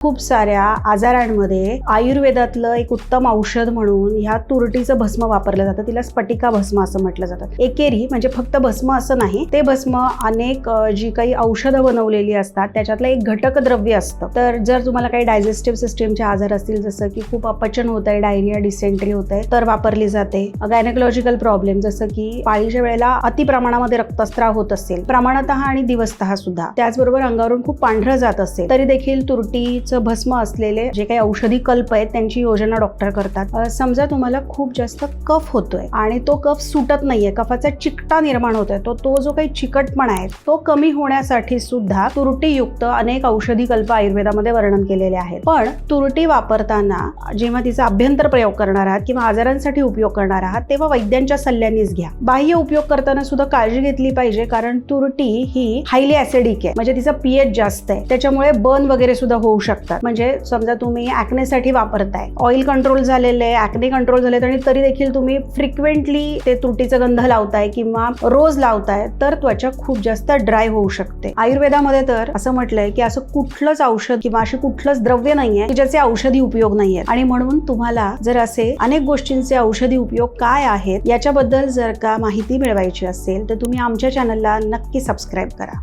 खूप साऱ्या आजारांमध्ये आयुर्वेदातलं एक उत्तम औषध म्हणून ह्या तुरटीचं भस्म वापरलं जातं. तिला स्फटिका भस्म असं म्हटलं जातं. एकेरी म्हणजे फक्त भस्म असं नाही ते भस्म अनेक जी काही औषधं बनवलेली असतात त्याच्यातलं एक घटक द्रव्य असतं. तर जर तुम्हाला काही डायजेस्टिव्ह सिस्टीमचे आजार असतील जसं की खूप अपचन होत आहे डायरिया डिसेंट्री होत आहे तर वापरली जाते. गायनेकोलॉजिकल प्रॉब्लेम जसं की पाळीच्या वेळेला अति प्रमाणामध्ये रक्तस्त्राव होत असेल प्रमाणतः आणि दिवसतः सुद्धा. त्याचबरोबर अंगावरून खूप पांढरं जात असेल तरी देखील तुरटी चं भस्म असलेले जे काही औषधी कल्प आहेत त्यांची योजना डॉक्टर करतात. समजा तुम्हाला खूप जास्त कफ होतोय आणि तो कफ सुटत नाहीये कफाचा चिकटा निर्माण होतोय तो तो जो काही चिकटपणा आहे तो कमी होण्यासाठी सुद्धा तुरटीयुक्त अनेक औषधी कल्प आयुर्वेदामध्ये वर्णन केलेले आहेत. पण तुरटी वापरताना जेव्हा तिचा अभ्यंतर प्रयोग करणार आहात किंवा आजारांसाठी उपयोग करणार आहात तेव्हा वैद्यांच्या सल्ल्यानेच घ्या. बाह्य उपयोग करताना सुद्धा काळजी घेतली पाहिजे कारण तुरटी ही हायली ऍसिडिक आहे. म्हणजे तिचा पीएच जास्त आहे. त्याच्यामुळे बर्न वगैरे सुद्धा होऊ शकतात. म्हणजे समजा तुम्ही ॲक्नेसाठी वापरताय. ऑइल कंट्रोल झालेले ॲक्ने कंट्रोल झाले आणि तरी देखील तुम्ही फ्रिक्वेंटली ते तुरटीचा गंध लावताय किंवा रोज लावताय तर त्वचा खूप जास्त ड्राय होऊ शकते. आयुर्वेदामध्ये तर असं म्हटलंय की असं कुठलंच औषध किंवा असे कुठलंच द्रव्य नाहीये की ज्याचे औषधी उपयोग नाहीये आणि म्हणून तुम्हाला जर असे अनेक गोष्टींचे औषधी उपयोग काय आहेत याच्याबद्दल जर का माहिती मिळवायची असेल तर तुम्ही आमच्या चॅनलला नक्की सबस्क्राईब करा.